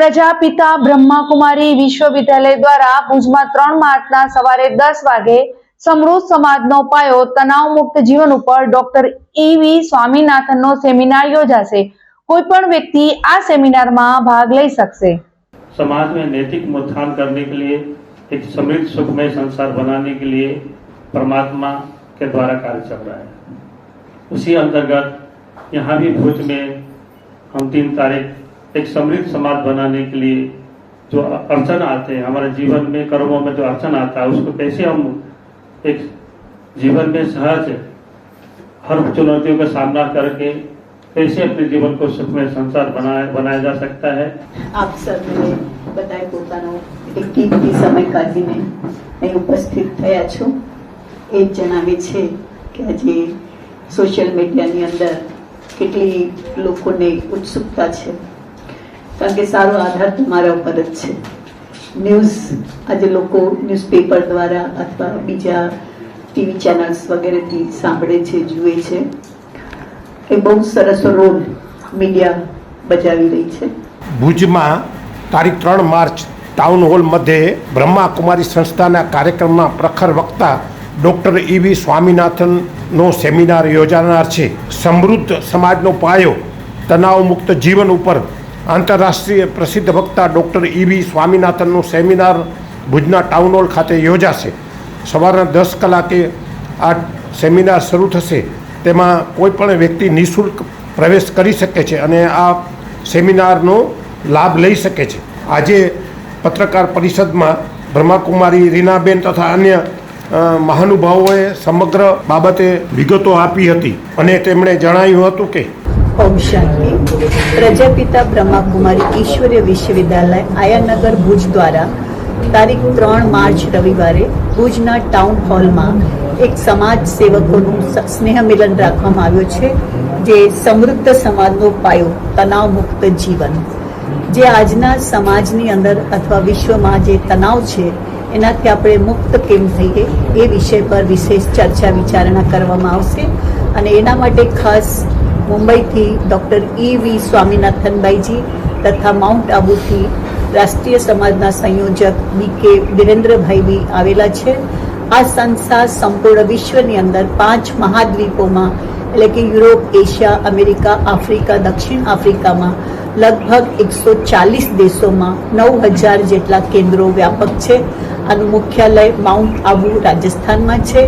પ્રજાપિતા બ્રહ્માકુમારી વિશ્વવિદ્યાલય દ્વારા ભુજમાં ત્રણ માર્ચના સવારે દસ વાગે સમૃદ્ધ સમાજનો પાયો તણાવ મુક્ત જીવન ઉપર ડોક્ટર ઈવી સ્વામીનાથનનો સેમિનાર યોજાશે કોઈ પણ વ્યક્તિ આ સેમિનારમાં ભાગ લઈ શકશે समाज में नैतिक उत्थान करने के लिए एक समृद्ध सुखमय संसार बनाने के लिए परमात्मा के द्वारा कार्य चल रहा है उसी अंतर्गत यहाँ भी भुज में हम तीन तारीख एक समृद्ध समाज बनाने के लिए जो अड़चन आते हैं हमारे जीवन में कर्मों में जो अड़चन आता है उसको कैसे हम एक जीवन में सहज हर चुनौतियों का सामना करके कैसे अपने जीवन को सुखमय संसार बनाया बनाया जा सकता है આપ સર્વે બધાએ પોતાનો એક કિંમતી સમય કાઢીને અહીં ઉપસ્થિત થયા છો એ જ જણાવે છે કે આજે સોશિયલ મીડિયાની અંદર કેટલી લોકોને ઉત્સુકતા છે કારણ કે સારો આધાર તમારા ઉપર જ છે. ન્યૂઝ આજે લોકો ન્યૂઝપેપર દ્વારા અથવા બીજા ટીવી ચેનલ્સ વગેરેથી સાંભળે છે, જુએ છે એ બહુ સરસ રોલ મીડિયા બજાવી રહી છે. ભુજમાં તારીખ ત્રણ માર્ચ ટાઉન હોલ મધ્યે બ્રહ્માકુમારી સંસ્થાના કાર્યક્રમમાં પ્રખર વક્તા ડૉક્ટર ઈવી સ્વામિનાથનનો સેમિનાર યોજાનાર છે. સમૃદ્ધ સમાજનો પાયો તણાવમુક્ત જીવન ઉપર આંતરરાષ્ટ્રીય પ્રસિદ્ધ વક્તા ડૉક્ટર ઈવી સ્વામિનાથનનું સેમિનાર ભુજના ટાઉન હોલ ખાતે યોજાશે. સવારના દસ કલાકે આ સેમિનાર શરૂ થશે. તેમાં કોઈ પણ વ્યક્તિ નિઃશુલ્ક પ્રવેશ કરી શકે છે અને આ સેમિનારનો લાભ લઈ શકે છે. આજે પત્રકાર પરિષદમાં બ્રહ્માકુમારી, રીનાબેન તથા અન્ય મહાનુભાવોએ સમગ્ર બાબતે વિગતો આપી હતી અને તેમણે જણાવ્યું હતું કે ઓમ શાંતિ પ્રજાપિતા બ્રહ્માકુમારી ઈશ્વરીય વિશ્વવિદ્યાલય આયાનગર ભુજ દ્વારા તારીખ ત્રણ માર્ચ રવિવારે ભુજના ટાઉન હોલમાં એક સમાજ સેવકોનું સ્નેહ મિલન રાખવામાં આવ્યું છે, જે સમૃદ્ધ સમાજનો પાયો તણાવ મુક્ત જીવન. જે આજના સમાજની અંદર અથવા વિશ્વમાં જે તણાવ છે, એનાથી આપણે મુક્ત કેમ થઈએ, એ વિષય પર વિશેષ ચર્ચા વિચારણા કરવામાં આવશે. અને એના માટે ખાસ મુંબઈથી ડૉક્ટર ઈ વી સ્વામિનાથનભાઈજી તથા માઉન્ટ આબુથી રાષ્ટ્રીય સમાજના સંયોજક બી કે વિરેન્દ્રભાઈ બી આવેલા છે. આ સંસ્થા સંપૂર્ણ વિશ્વની અંદર પાંચ મહાદ્વીપોમાં, એટલે કે યુરોપ, એશિયા, અમેરિકા, આફ્રિકા, દક્ષિણ આફ્રિકામાં લગભગ એકસો ચાલીસ દેશોમાં નવ હજાર જેટલા કેન્દ્રો વ્યાપક છે. આનું મુખ્યાલય માઉન્ટ આબુ રાજસ્થાનમાં છે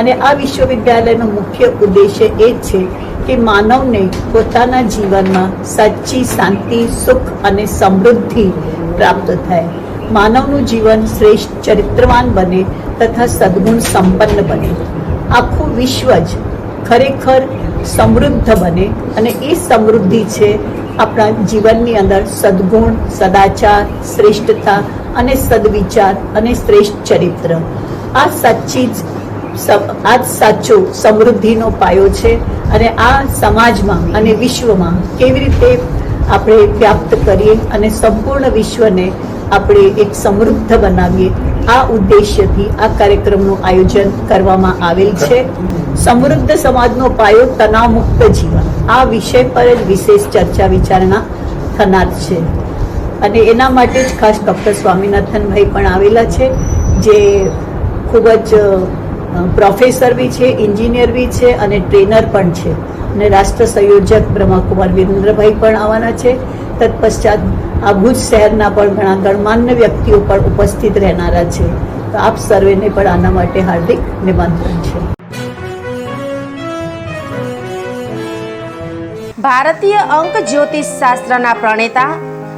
અને આ વિશ્વવિદ્યાલયનો મુખ્ય ઉદ્દેશ્ય એ છે કે માનવને પોતાના જીવનમાં સાચી શાંતિ, સુખ અને સમૃદ્ધિ પ્રાપ્ત થાય. માનવનું જીવન શ્રેષ્ઠ ચરિત્રવાન બને તથા સદગુણ સંપન્ન બને. આખું વિશ્વ જ ખરેખર સમૃદ્ધ બને અને એ સમૃદ્ધિ છે આપણા જીવનની અંદર સદગુણ, સદાચાર, શ્રેષ્ઠતા અને સદવિચાર અને શ્રેષ્ઠ ચરિત્ર. આ સાચી જ આ સાચો સમૃદ્ધિનો પાયો છે અને આ સમાજમાં અને વિશ્વમાં કેવી રીતે આપણે વ્યાપ્ત કરીએ અને સંપૂર્ણ વિશ્વને આપણે એક સમૃદ્ધ બનાવીએ, આ ઉદ્દેશ્યથી આ કાર્યક્રમનું આયોજન કરવામાં આવેલ છે. સમૃદ્ધ સમાજનો પાયો તણાવમુક્ત જીવન. આ વિષય પર જ વિશેષ ચર્ચા વિચારણા થનાર છે. અને એના માટે જ ખાસ ડૉક્ટર સ્વામિનાથનભાઈ પણ આવેલા છે, જે ખૂબ જ પ્રોફેસર બી છે, એન્જિનિયર બી છે અને ટ્રેનર પણ છે. અને રાષ્ટ્ર સંયોજક બ્રહ્માકુમાર વિરેન્દ્રભાઈ પણ આવવાના છે. તત્પશ્ચાત આ ભુજ શહેરના પણ ઘણા ગણમાન્ય વ્યક્તિઓ પણ ઉપસ્થિત રહેનારા છે. તો આપ સર્વેને પણ આના માટે હાર્દિક નિમંત્રણ છે. ભારતીય અંક જ્યોતિષ શાસ્ત્રના પ્રણેતા